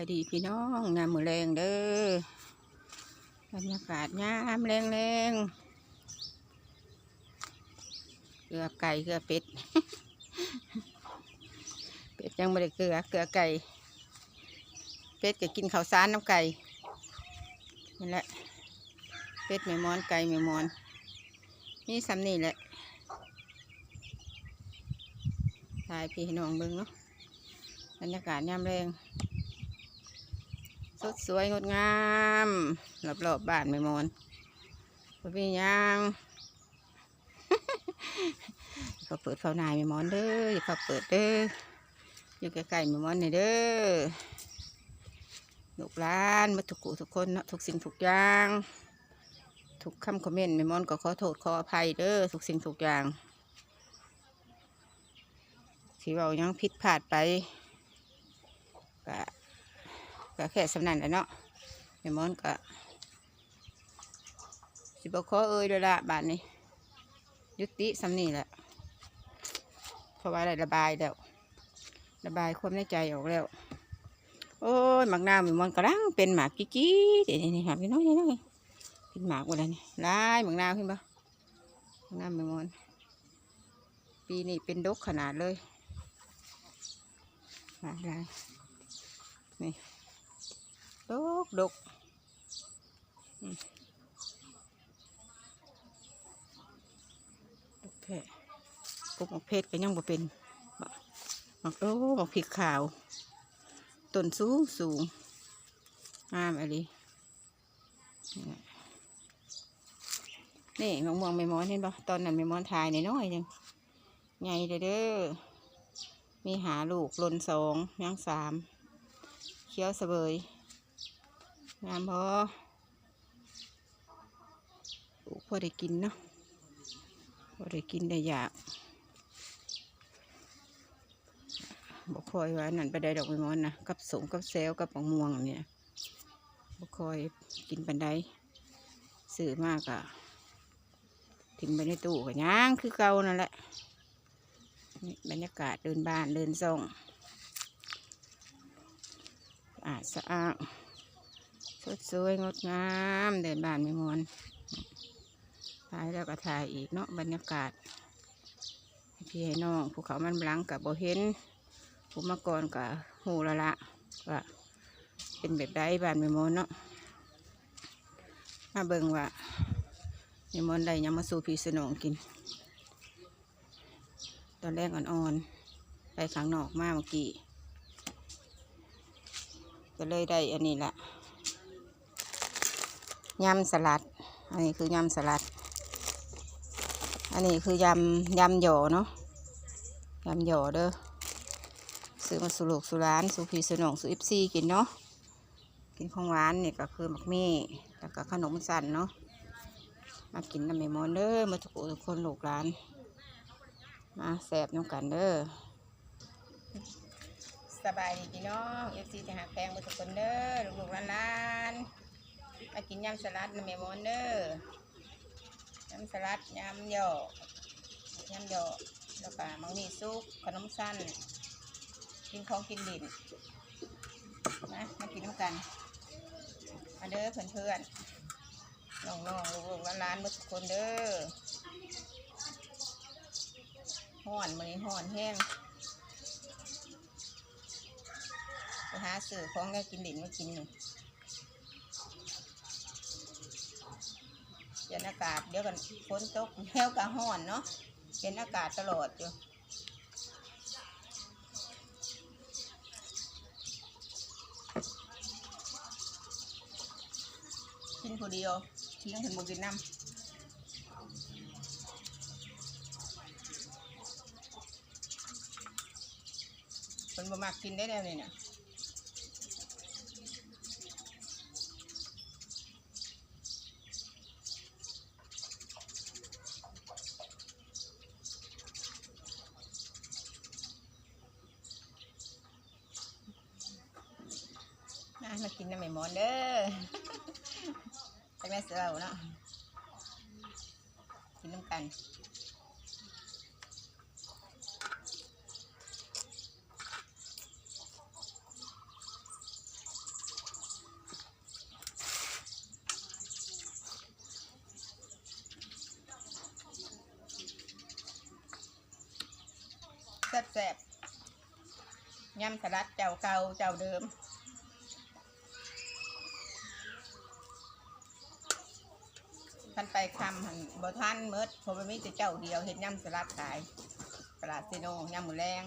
ายดีพี่น้องงามมือแรงเด้อบรรยากาศงามแรงแรงเกลือไก่เกลือเป็ด เป็ดยังไม่ได้เกลือเกลือไก่ เป็ดก็กินข้าวสารน้ำไก่นี่แหละ เป็ดไม่มอนไก่ไม่มอนนี่ซ้ำนี่แหละถ่ายพี่น้องเบิ่งเนาะบรรยากาศยามแรง สดสวยงดงามรอบๆบบ้านไม่มอนบ่มีหยังเขาเปิดเขานายไม่มอนเด้ออย่าเขาเปิดเด้ออยู่ใกล้ๆไม่มอนนี่เด้อลูกหลานมาทุกกูทุกคนเนาะทุกสิ่งทุกอย่างทุกคำคอมเมนต์ไม่มอนก็ขอโทษขออภัยเด้อทุกสิ่งทุกอย่างที่เรายังผิดพลาดไปก็ ก็แค่สำนันแหล้วเนาะแม่มอนก็สิบขอเอ่ยเด้วยละบาทนี้ ยุติสำนี่แหละเพราะว่าได้ระบายแล้วระบายความในใจออกแล้ว โอ้ยหมักนาวแม่มอนกำลังเป็นหมากกี้ๆเดี๋ยวนี่ครับพี่น้อยนี่น้อยเป็นหมากหมดแล้วนี่ลายหมักนาวขึ้นปะหมักนาวแม่มอนปีนี้เป็นดกขนาดเลยลายลายนี่ ดกดกอืมดกแท้ปลูกหมกเพชรก็ยังบ่เป็นบ่หมกโอ้หมกพริกขาวต้นสูงสูงงามอะไรนี่มะม่วงไม่มอนเห็นปะตอนนั้นไม่มอนทายน้อยๆยังใหญ่เด้อเด้อมีหาลูกลนสองยังสามเคี้ยวเสบย งามพอปลูกพอได้กินเนาะพอได้กินได้อยากบอกคอยว่านั่นไปได้ดอกไม้มอนนะกับสงกับเซลกับมะม่วงเนี่ยบอกคอยกินปันไดซื้อมากอะทิ้งไปในตู้ก็ย่างคือเก่านั่นแหละนี่บรรยากาศเดินบ้านเดินซ่องอาดสะอาด สดสวยงดงามเดินบ้านไม่มวนถ่ายแล้วก็ถ่ายอีกเนาะบรรยากาศพี่ให้น้องภูเขามันบลังกับโบเห็นภูมาก่อนกับหูละละว่าเป็นแบบใดบ้านไม่มวนเนาะมาเบิ่งว่าไม่มวนใดยังมาสู่พี่สนองกิน ตอนแรกอ่อนๆไปข้างนอกมาเมื่อกี้ก็เลยได้อันนี้แหละ ยำสลัด อันนี้คือยำสลัด อันนี้คือยำยำหย่อเนาะยำหย่อเด้อซื้อมาสุลูกสุร้านสุพีสนองสุอิฟซีกินเนาะกินของหวานนี่ก็คือหมักมี่แล้วก็ขนมสันเนาะมากินน้ำเมมอนเด้อมาทุกทุกคนลูกร้าน มาแสบน้ำกันเด้อสบายดีพี่น้องเอฟซีจะหาแพงมาทุกคนเด้อลูกๆร้านๆ มากินยำสลัดนะแม่มอนเด้อยำสลัดยำหยอกยำหยอกแล้วก็มังมีซุปขนมสั้น กินของกินดินนะมากินน้ำกันมาเด้อเพื่อนเพื่อนๆน้องๆลูกๆหลานๆมดทุกคนเด้อห่อนมันนี้ห่อนแห้งไปหาซื้อของได้กินดินมากินหนึ่ง เปลี่ยนอากาศเดี๋ยวกันฝนตกแล้วก็ห้อนเนาะเปลี่ยนอากาศตลอดอยู่กินคนเดียวทิ้งถึงบุกินน้ำคนบ่มักกินได้แล้วนี่นะ เสเราเนาะกินน้ำกันแซ่บๆยำสลัดเจ้าเก่าเจ้าเดิม ท่านไปคำหันบ่ท่านเมิดเพราะว่ามีแต่เจ้าเดียวเห็นย่ำสลัดขายตลาดซีโนย่ำหมูแรง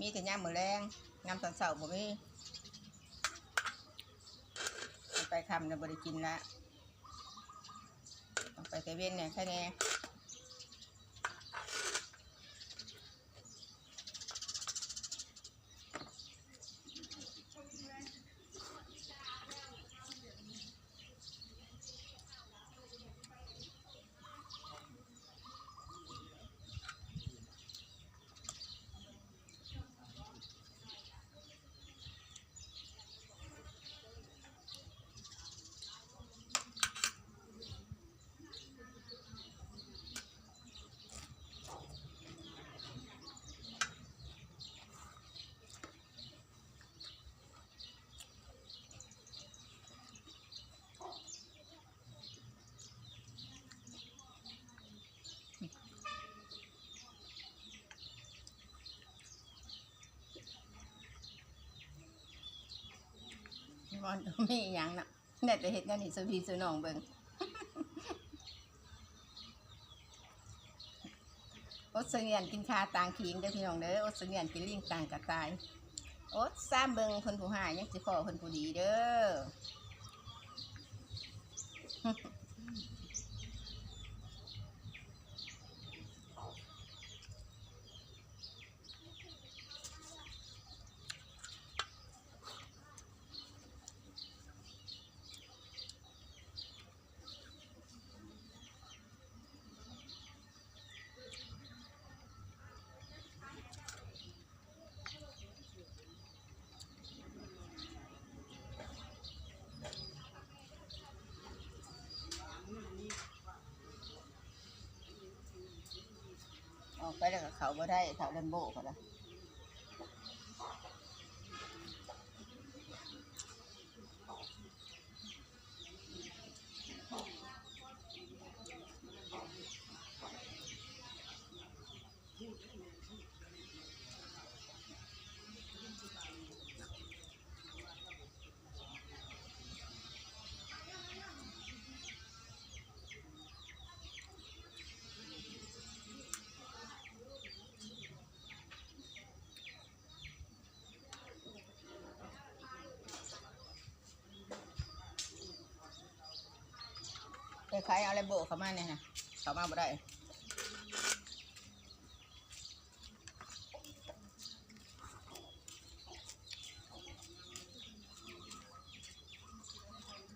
มีแต่ย่ำหมูแรงย่ำตอนเสาร์บ่มีท่ไปคำเนี่ยบ่ได้กินละต้องไปเซเว่นเนี่ยแค่นี้ บอลไมีอย่างน่ะแน่แต่เห็นนั่นนี่สุพีสุนองเบิ่งอดเสงียนกินคาต่างขิงเด้อพี่น้องเด้ออดเสงียนกินลิงต่างกระตายอดซ้ำเบิงคนผู้หายยังสิขอคนผู้ดีเด้อ ไปแล้วก็เขาบ่ได้เขาเลมโบก็แล้ว ไขายเอาเลมโบเข้ามาเนี่ยนะเขามาบ่ได้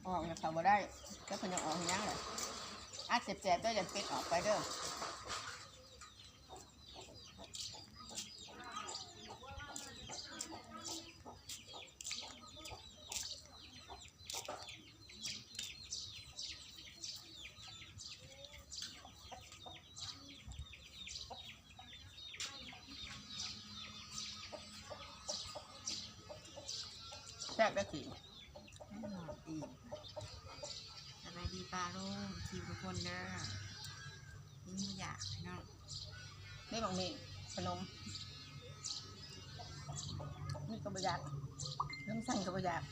ออกเนี่ยเขาบ่ได้ก็เพิ่นยังออกยังเลยอาจเจ็บๆด้ออย่าปิดออกไปเด้อ แทรกได้สิหอมอีกสบายดีปลาลุงทีมทุกคนเด้อนี่อยากเนาะนี่บางนี่ขนมนี่ก็บอยากน้ำสั่งก็บอยาก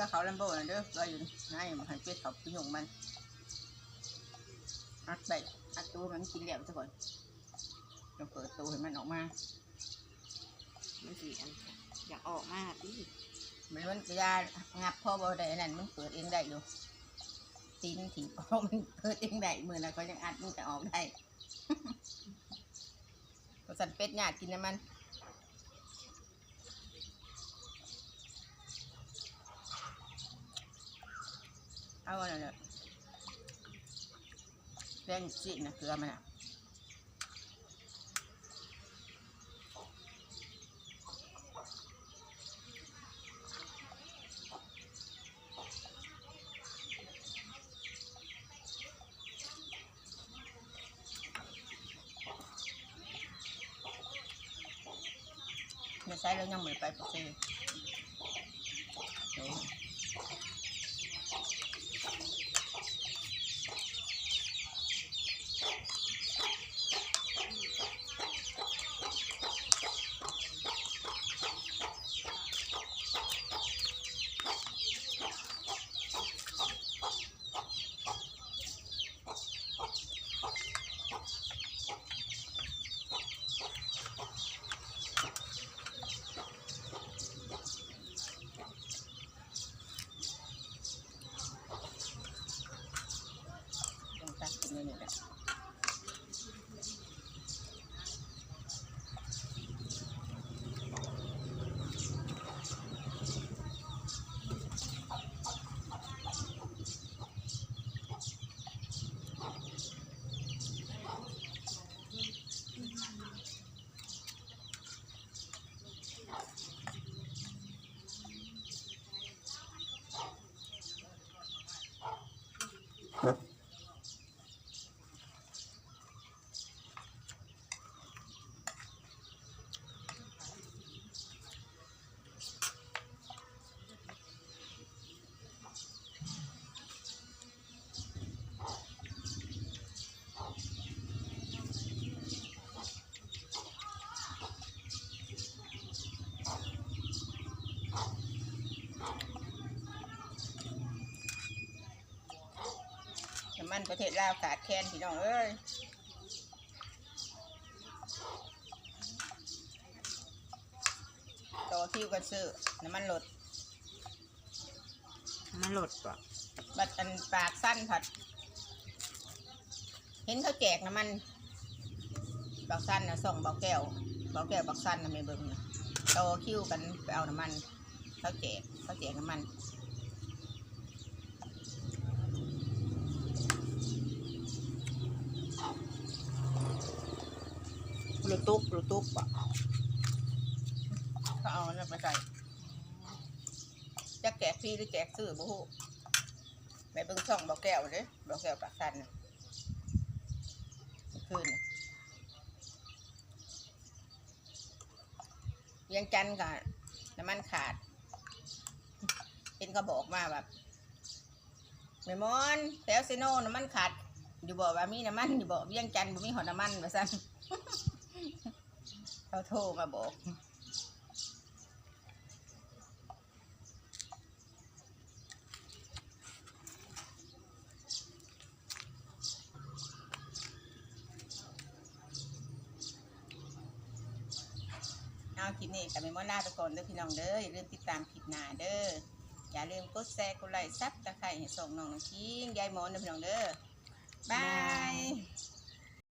ก็เขาลำโบนะเด้อเก็อยู่ง่ายมันหันเป็ดเขาพิยงมันอัดไปอัดตัวมันกินแล้วทุกคนต้องเปิดตัวให้มันออกมามันสีอันอยากออกมาดิมันมันจะยางับพ่อบ่ได้นั่นมันเปิดเองได้อยู่ตีนถีบเพราะมันเกิดเองได้มือแล้วก็ยังอัดมันจะออกได้ก็สันเป็ดหยาดกินน้ำมัน เอาอะไรเนี่ยแรงจีนนะเกลือมันอะใช่แล้วยังไม่ไปปกติ ประเทศลาวขาดแคลนพี่น้องเอ้ยต่อคิวกันซื้อน้ำมันลดมันหลดป่ะบัดอันปากสั้นผัด เห็นเขาแจกน้ำมันบักสั้นนะส่งบักแก้วบักแก้วบักสั้นนะไม่เบิ่งนะต่อคิวกันไปเอาน้ำมันเขาแจกเขาแจกน้ำมัน ตุกรูตุกป่ะเขาเอาเนี่ยไปใส่จะแจกฟรีหรือแจกซื้อบ่ฮู้ไปเบิ่งช่องบักแก้วเด้บักแก้วปากสันน่ะเมื่อคืนยังจันทร์กับน้ำมันขาด เป็นก็บอกมาแบบแม่มอนแถวซิโนน้ำมันขาดอยู่บอกว่ามีน้ำมันอยู่บอกเวียงจันทร์บ่มีหอน้ำมันว่าซั่น เขาโทรมาบอกเอาคลิปนี้กับเมมอนลาไปก่อนเด้อพี่น้องเด้ออย่าลืมติดตามคลิปหน้าเด้ออย่าลืมกดแชร์กดไลค์ซับตะไคร้ให้ส่งน้องน้องคิงยายหมอนเด้อพี่น้องเด้อบาย